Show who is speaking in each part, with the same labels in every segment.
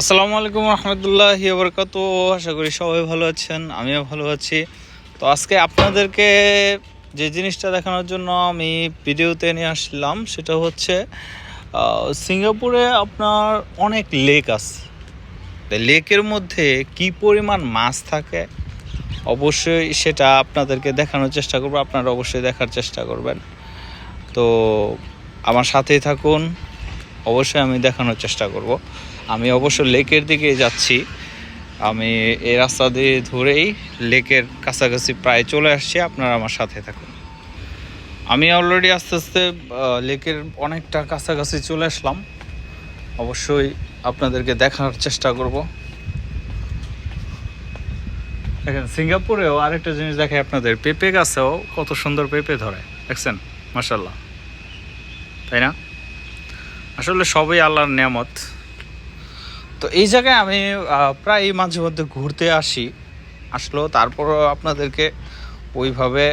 Speaker 1: আসসালামু আলাইকুম রহমতুল্লাহ বরকাত আশা করি সবাই ভালো আছেন, আমিও ভালো আছি। তো আজকে আপনাদেরকে যে জিনিসটা দেখানোর জন্য আমি ভিডিওতে নিয়ে আসলাম, সেটা হচ্ছে সিঙ্গাপুরে আপনার অনেক লেক আছে। লেকের মধ্যে কি পরিমাণ মাছ থাকে? অবশ্যই সেটা আপনাদেরকে দেখানোর চেষ্টা করব, আপনারা অবশ্যই দেখার চেষ্টা করবেন। তো আমার সাথেই থাকুন অবশ্যই আমি দেখানোর চেষ্টা করব। আমি অবশ্য লেকের দিকে যাচ্ছি। আমি এই রাস্তা দিয়ে ধরেই লেকের কাছাকাছি প্রায় চলে আসছি। আপনারা আমার সাথে থাকুন। আমি অলরেডি আস্তে আস্তে লেকের অনেকটা কাছাকাছি চলে আসলাম। অবশ্যই আপনাদেরকে দেখার চেষ্টা করব। দেখেন, সিঙ্গাপুরেও আরেকটা জিনিস দেখে আপনাদের। পেঁপে গাছেও কত সুন্দর পেঁপে ধরে। দেখছেন? মাসাল্লাহ তাই না? আসলে সবই আল্লাহর নিয়ামত। তো এই জায়গায় আমি প্রায় মাঝে মধ্যে ঘুরতে আসি। আসলেও তারপরও আপনাদেরকে ওইভাবে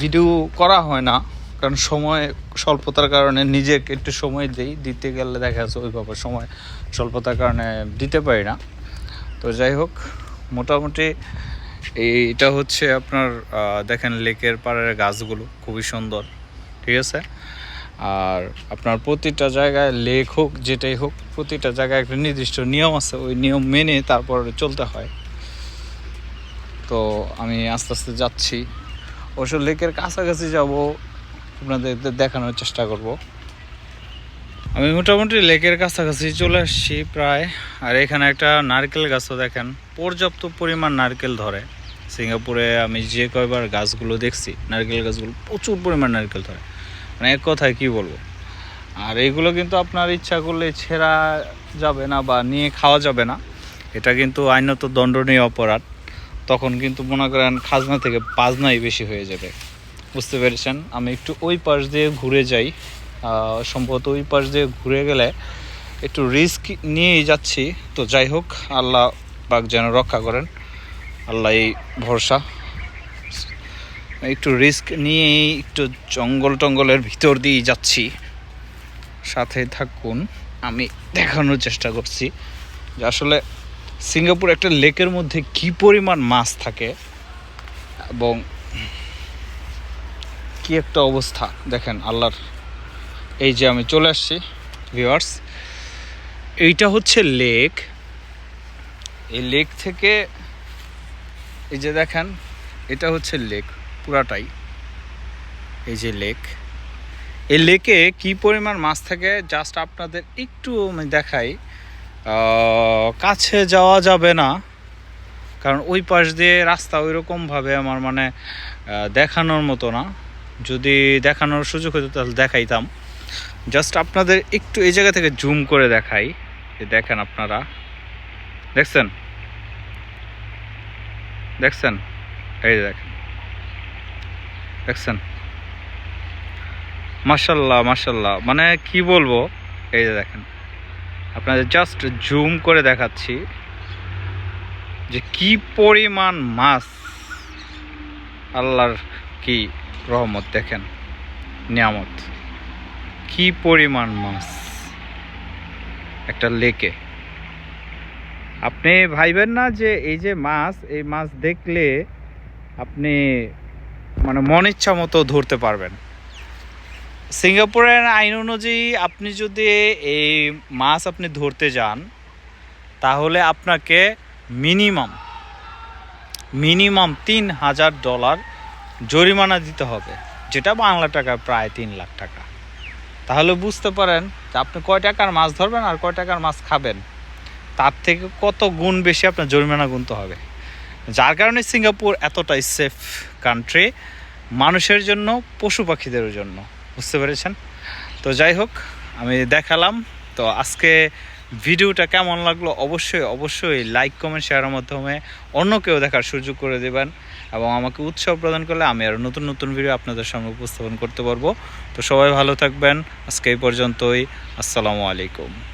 Speaker 1: ভিডিও করা হয় না। কারণ সময় স্বল্পতার কারণে নিজেকে একটু সময় দিই। দিতে গেলে দেখা যাচ্ছে ওইভাবে সময় স্বল্পতার কারণে দিতে পারি না। তো যাই হোক, মোটামুটি এইটা হচ্ছে আপনার দেখেন লেকের পাড়ের গাছগুলো, খুবই সুন্দর। ঠিক আছে? আর আপনার প্রতিটা জায়গায় লেক হোক, যেটাই হোক, প্রতিটা জায়গায় একটা নির্দিষ্ট নিয়ম আছে। ওই নিয়ম মেনে তারপর চলতে হয়। তো আমি আস্তে আস্তে যাচ্ছি। অবশ্য লেকের কাছাকাছি যাব, আপনাদের দেখানোর চেষ্টা করব। আমি মোটামুটি লেকের কাছাকাছি চলে আসছি প্রায়। আর এখানে একটা নারকেল গাছও দেখেন, পর্যাপ্ত পরিমাণ নারকেল ধরে। সিঙ্গাপুরে আমি যে কয়বার গাছগুলো দেখছি, নারকেল গাছগুলো প্রচুর পরিমাণ নারকেল ধরে। মানে এক কথায় কি বলব? আর এগুলো কিন্তু আপনার ইচ্ছা করলে ছেঁড়া যাবে না বা নিয়ে খাওয়া যাবে না। এটা কিন্তু আইনত দণ্ডনীয় অপরাধ। তখন কিন্তু মনে করেন খাজনা থেকে পাজনাই বেশি হয়ে যাবে। বুঝতে পেরেছেন? আমি একটু ওই পাশ দিয়ে ঘুরে যাই। সম্ভবত ওই পাশ দিয়ে ঘুরে গেলে একটু রিস্ক নিয়েই যাচ্ছি। তো যাই হোক, আল্লাহ পাক যেন রক্ষা করেন। আল্লাহ এই ভরসা। একটু রিস্ক নিয়েই একটু জঙ্গল টঙ্গলের ভিতর দিয়ে যাচ্ছি। সাথে থাকুন, আমি দেখানোর চেষ্টা করছি যে আসলে সিঙ্গাপুর একটা লেকের মধ্যে কি পরিমাণ মাছ থাকে এবং কি একটা অবস্থা। দেখেন, আল্লাহর এই যে আমি চলে আসছি ভিওয়ার্স এইটা হচ্ছে লেক। এই লেক থেকে এই যে দেখেন, এটা হচ্ছে লেক। পুরাটাই। এই যে লেক এই লেকে কি পরিমাণ মাছ থাকে জাস্ট আপনাদের একটু আমি দেখাই। কাছে যাওয়া যাবে না, কারণ ওই পাশ দিয়ে রাস্তা ওই রকমভাবে আমার মানে দেখানোর মতো না। যদি দেখানোর সুযোগ হতো তাহলে দেখাইতাম। জাস্ট আপনাদের একটু এই জায়গা থেকে জুম করে দেখাই। দেখেন আপনারা। দেখছেন? দেখছেন? এই দেখেন। মাশাল্লাহ মাশাল্লাহ। মানে কি বলব? এই যে দেখেন। আপনাদের জাস্ট জুম করে দেখাচ্ছি যে কি পরিমাণ মাছ আল্লাহর কি রহমত দেখেন, নিয়ামত। কি পরিমাণ মাছ একটা লেকে। আপনি ভাইবেন না যে এই যে মাছ, এই মাছ দেখলে আপনি মানে মন ইচ্ছা মতো ধরতে পারবেন। সিঙ্গাপুরের আইন অনুযায়ী আপনি যদি এই মাছ আপনি ধরতে যান, তাহলে আপনাকে মিনিমাম মিনিমাম তিন হাজার ডলার জরিমানা দিতে হবে, যেটা বাংলা টাকা প্রায় তিন লাখ টাকা। তাহলে বুঝতে পারেন যে আপনি কয় টাকার মাছ ধরবেন আর কয় টাকার মাছ খাবেন। তার থেকে কত গুণ বেশি আপনার জরিমানা গুনতে হবে। যার কারণে সিঙ্গাপুর এতটাই সেফ কান্ট্রি মানুষের জন্য, পশু পাখিদের জন্য। বুঝতে পেরেছেন? তো যাই হোক, আমি দেখালাম। তো আজকে ভিডিওটা কেমন লাগল? অবশ্যই অবশ্যই লাইক কমেন্ট শেয়ারের মাধ্যমে অন্য কেউ দেখার সুযোগ করে দেবেন এবং আমাকে উৎসাহ প্রদান করলে আমি আরও নতুন নতুন ভিডিও আপনাদের সামনে উপস্থাপন করতে পারব। তো সবাই ভালো থাকবেন। আজকে এই পর্যন্তই। আসসালামু আলাইকুম।